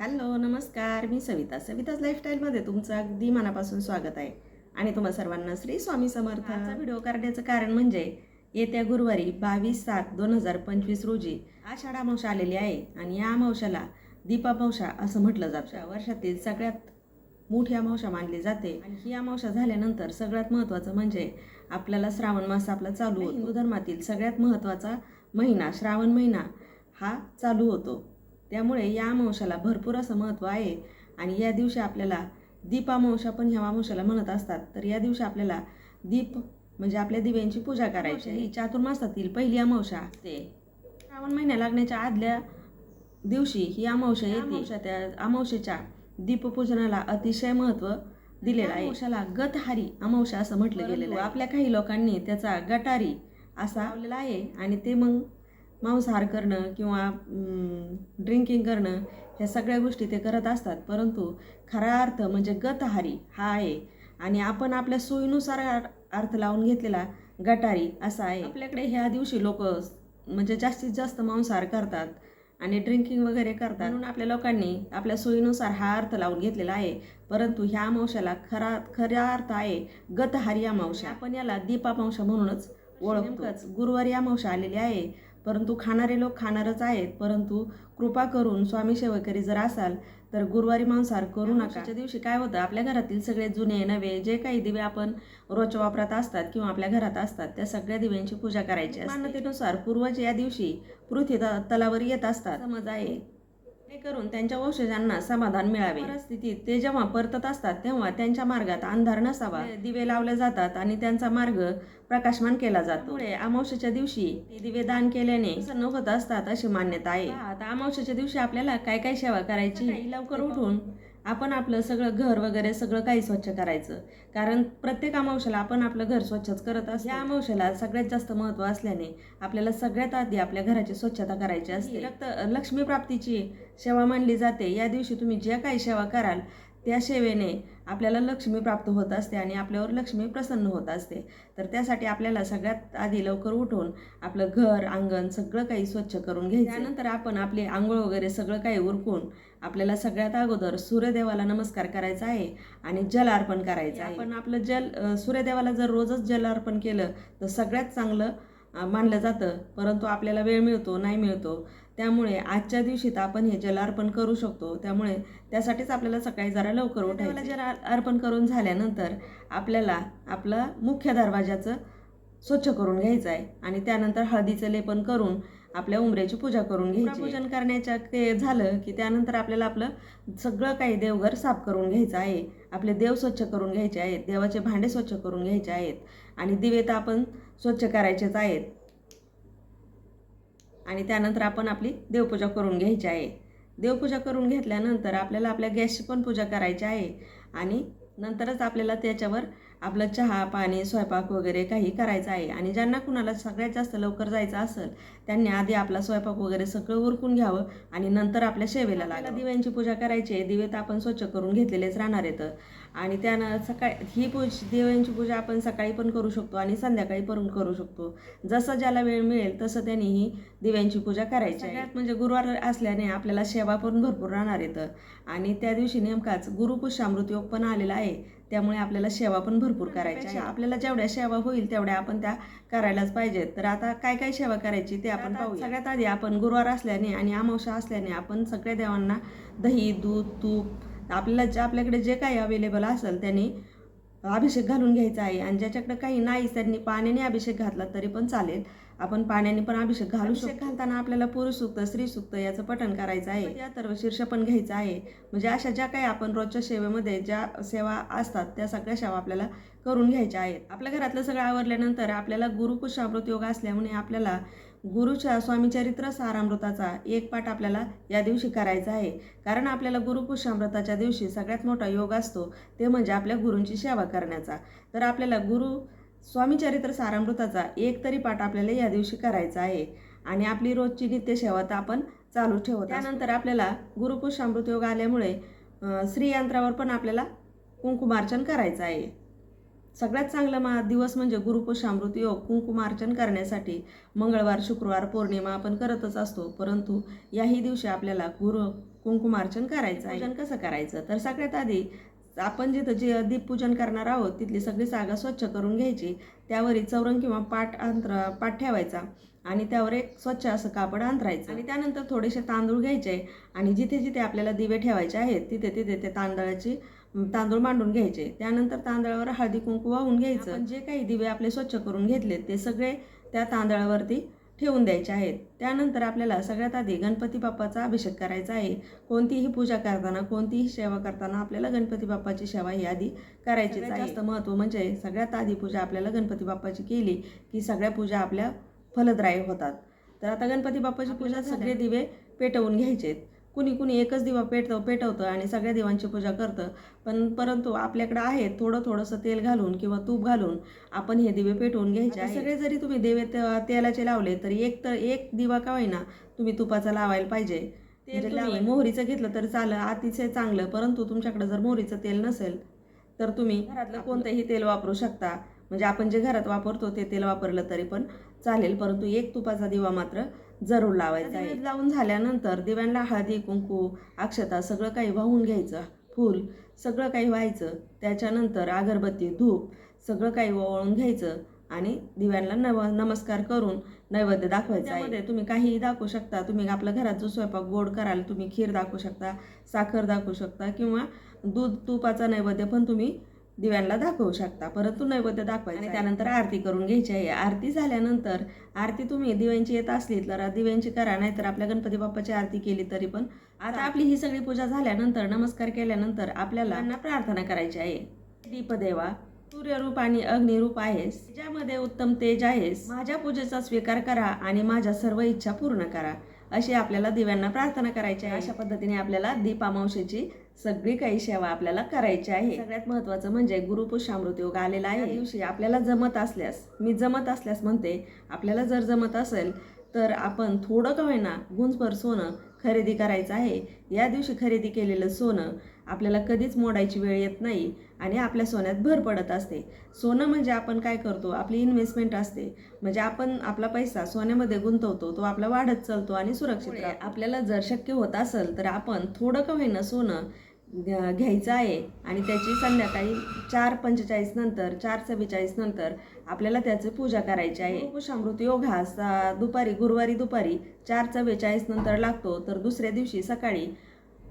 Hello नमस्कार. मी सविता. सविताज लाईफस्टाईलमध्ये तुमचं अगदी मनापासून स्वागत आहे. आणि तुम्हा सर्वांना श्री स्वामी समर्थाचा व्हिडिओ करण्याचं कारण म्हणजे येत्या गुरुवारी बावीस सात दोन हजार पंचवीस रोजी आषाढ अमावस्या आलेली आहे. आणि या अमावस्याला दीपामावस्या असं म्हटलं जातं. वर्षातील सगळ्यात मोठी अमावस्या मानली जाते. आणि ही अमावस्या झाल्यानंतर सगळ्यात महत्त्वाचं म्हणजे आपल्याला श्रावण मास आपला चालू होतो. हिंदू धर्मातील सगळ्यात महत्त्वाचा महिना श्रावण महिना हा चालू होतो. त्यामुळे या अमावस्याला भरपूर असं महत्त्व आहे. आणि या दिवशी आपल्याला दीपामावस्या पण ह्या अमावस्याला म्हणत असतात. तर या दिवशी आपल्याला दीप म्हणजे आपल्या दिव्यांची पूजा करायची आहे. ही चातुर्मासातील पहिली अमावस्या ते. श्रावण महिन्या लागण्याच्या आदल्या दिवशी ही अमावस्या येते. अमावस्या त्या अमावस्येच्या दीपपूजनाला अतिशय महत्त्व दिलेलं आहे. अमावस्याला गतहारी अमावस्या असं म्हटलं गेलेलं आहे. आपल्या काही लोकांनी त्याचा गटारी असा लावलेला आहे. आणि ते मग मांसाहार करणं किंवा ड्रिंकिंग करणं ह्या सगळ्या गोष्टी ते करत असतात. परंतु खरा अर्थ म्हणजे गतहारी हा आहे. आणि आपण आपल्या सोयीनुसार अर- अर्थ लावून घेतलेला गटारी असा आहे. आपल्याकडे ह्या दिवशी लोक म्हणजे जास्तीत जास्त मांसाहार करतात आणि ड्रिंकिंग वगैरे करतात. म्हणून आपल्या लोकांनी आपल्या सोयीनुसार हा अर्थ लावून घेतलेला आहे. परंतु ह्या अमावस्याला खरा खरा अर्थ आहे गतहारी अमावस्या आपण याला दीपामावस्या म्हणूनच ओळखतो. नेमकंच गुरुवारी अमावस्या आलेली आहे. परंतु खाणारे लोक खाणारच आहेत. परंतु कृपा करून स्वामी सेवकरी जर असाल तर गुरुवारी मांसाहार करू नका. दिवशी काय होतं? आपल्या घरातील सगळे जुने नवे जे काही दिवे आपण रोजच्या वापरात असतात किंवा आपल्या घरात असतात त्या सगळ्या दिव्यांची पूजा करायची मान्यतेनुसार पूर्वज या दिवशी पृथ्वी तलावर येत असतात. समज आहे. करून त्यांच्या वंशजांना समाधान मिळावे. परिस्थितीत ते जेव्हा परतत असतात तेव्हा त्यांच्या मार्गात अंधार नसावा. दिवे लावले जातात आणि त्यांचा मार्ग प्रकाशमान केला जातो. त्यामुळे दिवशी ते दिवे दान केल्याने प्रसन्न होत असतात अशी मान्यता आहे. आता अमावश्याच्या दिवशी आपल्याला काय काय सेवा करायची? लवकर उठून आपण आपलं सगळं घर वगैरे सगळं काही स्वच्छ करायचं. कारण प्रत्येक अमावस्याला आपण आपलं घर स्वच्छच करत असतो. या अमावस्याला सगळ्यात जास्त महत्त्व असल्याने आपल्याला सगळ्यात आधी आपल्या घराची स्वच्छता करायची असते. रक्त लक्ष्मी प्राप्तीची सेवा मानली जाते. या दिवशी तुम्ही जे काही सेवा कराल त्या सेवेने आपल्याला लक्ष्मी प्राप्त होत असते आणि आपल्यावर लक्ष्मी प्रसन्न होत असते. तर त्यासाठी आपल्याला सगळ्यात आधी लवकर उठून आपलं घर अंगण सगळं काही स्वच्छ करून घ्यायचं. त्यानंतर आपण आपले आंघोळ वगैरे सगळं काही उरकून आपल्याला सगळ्यात अगोदर सूर्यदेवाला नमस्कार करायचा आहे आणि जल अर्पण करायचं. आहे. आपण आपलं जल सूर्यदेवाला जर रोजच जल अर्पण केलं तर सगळ्यात चांगलं मानलं जातं. परंतु आपल्याला वेळ मिळतो नाही मिळतो. त्यामुळे आजच्या दिवशी तर आपण हे जल अर्पण करू शकतो. त्यामुळे त्यासाठीच आपल्याला सकाळी जरा लवकर उठायला जल अर- अर्पण करून झाल्यानंतर आपल्याला आपलं मुख्य दरवाजाचं स्वच्छ करून घ्यायचं आहे आणि त्यानंतर हळदीचं लेपन करून आपल्या उंबऱ्याची पूजा करून घ्यायची. पूजन करण्याच्या ते झालं की त्यानंतर आपल्याला आपलं सगळं काही देवघर साफ करून घ्यायचं आहे. आपले देव स्वच्छ करून घ्यायचे आहेत. देवाचे भांडे स्वच्छ करून घ्यायचे आहेत. आणि दिवे तर आपण स्वच्छ करायचेच आहेत. आणि त्यानंतर आपण आपली देवपूजा करून घ्यायची आहे. देवपूजा करून घेतल्यानंतर आपल्याला आपल्या गॅसची पण पूजा करायची आहे. आणि नंतरच आपल्याला त्याच्यावर आपलं चहा पाणी स्वयंपाक वगैरे काही करायचं आहे. आणि ज्यांना कुणाला सगळ्यात जास्त लवकर जायचं असेल त्यांनी आधी आपला स्वयंपाक वगैरे सगळं उरकून घ्यावं आणि नंतर आपल्या सेवेला लागला दिव्यांची पूजा करायची आहे. दिवे तर आपण स्वच्छ करून घेतलेलेच राहणार आहेत. आणि त्यानं सकाळी ही पूज देवांची पूजा आपण सकाळी पण करू शकतो आणि संध्याकाळी पण करू शकतो. जसं ज्याला वेळ मिळेल तसं त्यांनी ही दिव्यांची पूजा करायची आहे. म्हणजे गुरुवार असल्याने आपल्याला सेवा पण भरपूर राहणार येतं आणि त्या दिवशी नेमकाच गुरुपुष्यामृत योग पण आलेला आहे. त्यामुळे आपल्याला सेवा पण भरपूर करायची आहे. आपल्याला जेवढ्या सेवा होईल तेवढ्या आपण त्या करायलाच पाहिजेत. तर आता काय काय सेवा करायची ते आपण पाहू सगळ्यात आधी आपण गुरुवार असल्याने आणि अमावस्या असल्याने आपण सगळ्या देवांना दही दूध तूप आपल्याला जे आपल्याकडे जे काही अवेलेबल असेल त्यांनी अभिषेक घालून घ्यायचा आहे. आणि ज्याच्याकडे काही नाही त्यांनी पाण्याने अभिषेक घातला तरी पण चालेल. आपण पाण्याने पण अभिषेक घालू शकतो. घालताना आपल्याला पुरुष सुक्त स्त्री सुक्त याचं पठण करायचं आहे. त्या तर शीर्ष पण घ्यायचं आहे. म्हणजे अशा ज्या काही आपण रोजच्या सेवेमध्ये ज्या सेवा असतात त्या सगळ्या सेवा आपल्याला करून घ्यायच्या आहेत. आपल्या घरातलं सगळं आवरल्यानंतर आपल्याला गुरुपुष्यामृत योग असल्यामुळे आपल्याला गुरुच्या स्वामीचरित्र सारामृताचा एक पाठ आपल्याला या दिवशी करायचा आहे. कारण आपल्याला गुरुपुष्यामृताच्या दिवशी सगळ्यात मोठा योग असतो ते म्हणजे आपल्या गुरूंची सेवा करण्याचा. तर आपल्याला गुरु स्वामीचरित्र सारामृताचा एक तरी पाठ आपल्याला या दिवशी करायचा आहे. आणि आपली रोजची नित्यसेवा तर आपण चालू ठेवतो त्यानंतर आपल्याला गुरुपुष्यामृत योग आल्यामुळे अं, श्रीयंत्रावर पण आपल्याला कुंकुमार्चन करायचं आहे. सगळ्यात चांगला मा दिवस म्हणजे गुरुपुष्यामृत योग कुंकुमार्चन करण्यासाठी मंगळवार शुक्रवार पौर्णिमा आपण करतच असतो. परंतु याही दिवशी आपल्याला गुरु कुंकुमार्चन करायचं आहे. कसं करायचं? तर सगळ्यात आधी आपण जिथं जे दीपपूजन करणार आहोत तिथली सगळी जागा स्वच्छ करून घ्यायची. त्यावरील चौरंग किंवा पाट अंतर पाट ठेवायचा आणि त्यावर एक स्वच्छ असं कापड अंतरायचं. आणि त्यानंतर थोडेसे तांदूळ घ्यायचे आणि जिथे जिथे आपल्याला दिवे ठेवायचे आहेत तिथे तिथे ते तांदळाची तांदूळ मांडून घ्यायचे. त्यानंतर तांदळावर हळदी कुंकू वाहून घ्यायचं. जे काही दिवे आपले स्वच्छ करून घेतले ते सगळे त्या तांदळावरती ठेवून द्यायचे आहेत. त्यानंतर आपल्याला सगळ्यात आधी गणपती बाप्पाचा अभिषेक करायचा आहे. कोणतीही पूजा करताना कोणतीही सेवा करताना आपल्याला गणपती बाप्पाची सेवा ही आधी करायची जास्त महत्त्व म्हणजे सगळ्यात आधी पूजा आपल्याला गणपती बाप्पाची केली की सगळ्या पूजा आपल्या फलदायी होतात. तर आता गणपती बाप्पाची पूजा सगळे दिवे पेटवून घ्यायचेत. कुणी कुणी एकच दिवा पेटव पेटवतं आणि सगळ्या दिवांची पूजा करतं. पण परंतु आपल्याकडं आहे थोडं थोडंसं तेल घालून किंवा तूप घालून आपण हे दिवे पेटवून घ्यायचे. सगळे जरी तुम्ही दिवे तेलाचे लावले तरी एक तर एक दिवा का होईना तुम्ही तुपाचा लावायला पाहिजे. तेल तुम्ही मोहरीचं घेतलं तर चालं अतिशय चांगलं. परंतु तुमच्याकडे जर मोहरीचं तेल नसेल तर तुम्ही घरातलं कोणतंही तेल वापरू शकता. म्हणजे आपण जे घरात वापरतो ते तेल वापरलं तरी पण चालेल. परंतु एक तुपाचा दिवा मात्र जरूर लावायचा आहे. लावून झाल्यानंतर दिव्यांना हळदी कुंकू अक्षता सगळं काही वाहून घ्यायचं. फूल सगळं काही व्हायचं. त्याच्यानंतर अगरबत्ती धूप सगळं काही ओवाळून घ्यायचं आणि दिव्यांना नव नमस्कार करून नैवेद्य दाखवायचा आहे. तुम्ही काहीही दाखवू शकता. तुम्ही आपल्या घरात जो स्वयंपाक गोड कराल तुम्ही खीर दाखवू शकता साखर दाखवू शकता किंवा दूध तुपाचा नैवेद्य पण तुम्ही दिव्यांना दाखवू शकता. परंतु नैवेद्य दाखवायचं आणि त्यानंतर आरती करून घ्यायची आहे. आरती झाल्यानंतर आरती तुम्ही दिव्यांची येत असली तर दिव्यांची करा नाहीतर आपल्या गणपती बाप्पाची आरती केली तरी पण. आता आपली ही सगळी पूजा झाल्यानंतर नमस्कार केल्यानंतर आपल्याला त्यांना प्रार्थना करायची आहे. दीपदेवा सूर्यरूप आणि अग्निरूप आहेस. ज्यामध्ये उत्तम तेज आहेस. माझ्या पूजेचा स्वीकार करा आणि माझ्या सर्व इच्छा पूर्ण करा. अशी आपल्याला दिव्यांना प्रार्थना करायची आहे. अशा पद्धतीने आपल्याला दीपामावशीची सगळी काही सेवा आपल्याला करायची आहे. सगळ्यात महत्त्वाचं म्हणजे गुरुपुष्यामृत योग आलेला आहे. या दिवशी आपल्याला जमत असल्यास मी जमत असल्यास म्हणते आपल्याला जर जमत असेल तर आपण थोडं का होईना गुंजभर सोनं खरेदी करायचं आहे. या दिवशी खरेदी केलेलं सोनं आपल्याला कधीच मोडायची वेळ येत नाही आणि आपल्या सोन्यात भर पडत असते. सोनं म्हणजे आपण काय करतो? आपली इन्व्हेस्टमेंट असते. म्हणजे आपण आपला पैसा सोन्यामध्ये गुंतवतो तो आपला वाढत चालतो आणि सुरक्षित. आपल्याला जर शक्य होत असेल तर आपण थोडं का होईना सोनं घ्या- घ्यायचं आहे आणि त्याची संध्याकाळी चार पंचेचाळीस नंतर चार चव्वेचाळीस नंतर आपल्याला त्याची पूजा करायची आहे. पुषामृत योग हा दुपारी गुरुवारी दुपारी चार चव्वेचाळीस नंतर लागतो. तर दुसऱ्या दिवशी सकाळी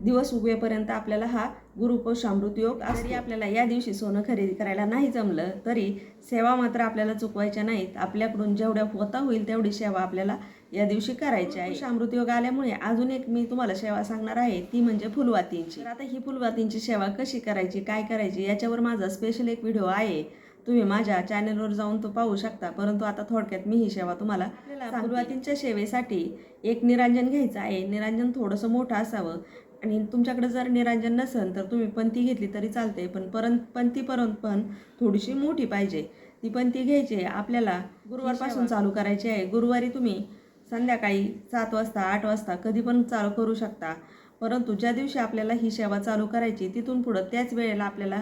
दिवस उगवेपर्यंत आपल्याला हा गुरुपोषामृत योग जरी आपल्याला या दिवशी सोनं खरेदी करायला नाही जमलं तरी सेवा मात्र आपल्याला चुकवायच्या नाहीत. आपल्याकडून जेवढ्या होता होईल तेवढी सेवा आपल्याला या दिवशी करायची आहे. अमृत योग आल्यामुळे अजून एक मी तुम्हाला सेवा सांगणार आहे ती म्हणजे फुलवातींची. आता ही फुलवातींची सेवा कशी करायची काय करायची याच्यावर माझा स्पेशल एक व्हिडिओ आहे. तुम्ही माझ्या चॅनलवर जाऊन तो पाहू शकता परंतु आता थोडक्यात मी ही सेवा तुम्हाला फुलवातींच्या सेवेसाठी एक निरांजन घ्यायचं आहे. निरांजन थोडंसं मोठं असावं. आणि तुमच्याकडे जर निरांजन नसेल तर तुम्ही पंथी घेतली तरी चालते पण परंत पंथीपर्यंत पण थोडीशी मोठी पाहिजे. ती पंथी घ्यायची आहे. आपल्याला गुरुवारपासून चालू करायची आहे. गुरुवारी तुम्ही संध्याकाळी सात वाजता आठ वाजता कधी पण चालू करू शकता. परंतु ज्या दिवशी आपल्याला ही सेवा चालू करायची तिथून पुढं त्याच वेळेला आपल्याला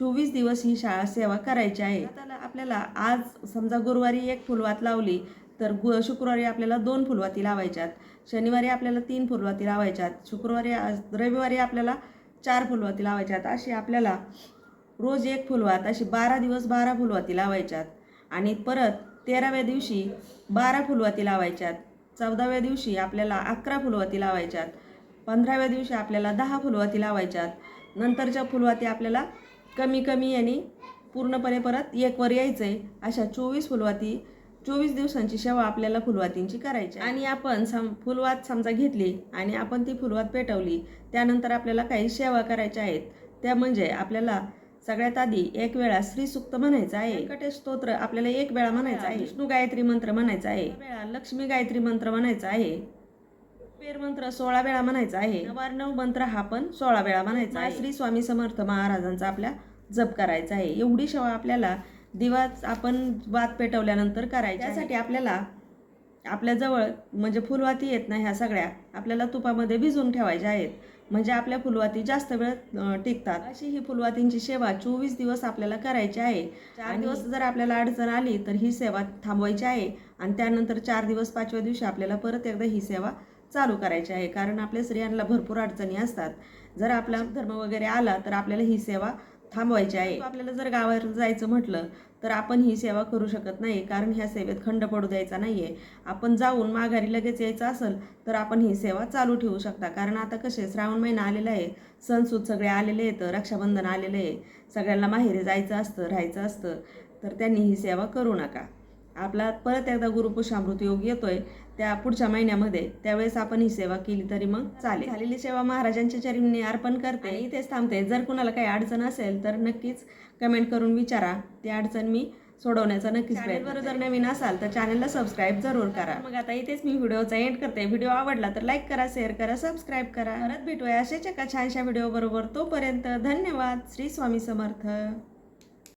चोवीस दिवस ही शाळा सेवा करायची आहे. आता आपल्याला आज समजा गुरुवारी एक फुलवात लावली तर गु शुक्रवारी आपल्याला दोन फुलवाती लावायच्यात. शनिवारी आपल्याला तीन फुलवाती लावायच्यात शुक्रवारी रविवारी आपल्याला चार फुलवाती लावायच्यात अशी आपल्याला रोज एक फुलवात अशी बारा दिवस बारा फुलवाती लावायच्यात आणि परत तेराव्या दिवशी बारा फुलवाती लावायच्यात चौदाव्या दिवशी आपल्याला अकरा फुलवाती लावायच्यात पंधराव्या दिवशी आपल्याला दहा फुलवाती लावायच्यात नंतरच्या फुलवाती आपल्याला कमी कमी यांनी पूर्णपणे परत एकवर यायचं आहे अशा चोवीस फुलवाती चोवीस दिवसांची सेवा आपल्याला फुलवातींची करायची आणि आपण सम फुलवात समजा घेतली आणि आपण ती फुलवात पेटवली त्यानंतर आपल्याला काही सेवा करायच्या आहेत. त्या म्हणजे आपल्याला सगळ्यात आधी एक वेळा श्रीसुक्त म्हणायचं आहे. व्यंकटेश स्तोत्र आपल्याला एक वेळा म्हणायचं आहे. विष्णू गायत्री मंत्र म्हणायचा आहे. वेळा लक्ष्मी गायत्री मंत्र म्हणायचा आहे. पेर मंत्र सोळा वेळा म्हणायचा आहे. नवार्णव मंत्र हा पण सोळा वेळा म्हणायचा आहे. श्री स्वामी समर्थ महाराजांचा आपल्या जप करायचा आहे. एवढी सेवा आपल्याला दिवाच आपण वात पेटवल्यानंतर करायची त्यासाठी आपल्याला आपल्याजवळ म्हणजे फुलवाती येत नाही ह्या सगळ्या. आपल्याला तुपामध्ये भिजवून ठेवायच्या आहेत. म्हणजे आपल्या फुलवाती जास्त वेळ टिकतात. अशी ही फुलवातींची सेवा चोवीस दिवस आपल्याला करायची आहे. चार दिवस जर आपल्याला अडचण आली तर ही सेवा थांबवायची आहे. आणि त्यानंतर चार दिवस पाचव्या दिवशी आपल्याला परत एकदा ही सेवा चालू करायची आहे. कारण आपल्या स्त्रियांना भरपूर अडचणी असतात. जर आपला धर्म वगैरे आला तर आपल्याला ही सेवा थांबवायची आहे. आपल्याला जर गावावर जायचं म्हटलं तर आपण ही सेवा करू शकत नाही कारण ह्या सेवेत खंड पडू द्यायचा नाही आहे आपण जाऊन माघारी लगेच यायचं असेल तर आपण ही सेवा चालू ठेवू शकता. कारण आता कसे श्रावण महिना आलेला आहे सणसूद सगळे आलेले आहेत रक्षाबंधन आलेले आहे. सगळ्यांना माहेरी जायचं असतं राहायचं असतं तर त्यांनी ही सेवा करू नका. आपला परत एकदा गुरुपुषामृत योग येतोय त्या पुढच्या महिन्यामध्ये त्यावेळेस आपण ही सेवा केली तरी मग चालेल. झालेली सेवा महाराजांच्या चरणी अर्पण करते. इथेच थांबते. जर कुणाला काही अडचण असेल तर नक्कीच कमेंट करून विचारा. ती अडचण मी सोडवण्याचा नक्कीच प्रयत्न जर नवीन असाल तर चॅनलला सबस्क्राईब जरूर करा. मग आता इथेच मी व्हिडिओचा एंड करते. व्हिडिओ आवडला तर लाईक करा शेअर करा सबस्क्राईब करा. परत भेटूया असेच एका छानशा व्हिडिओ बरोबर. तोपर्यंत धन्यवाद. श्री स्वामी समर्थ.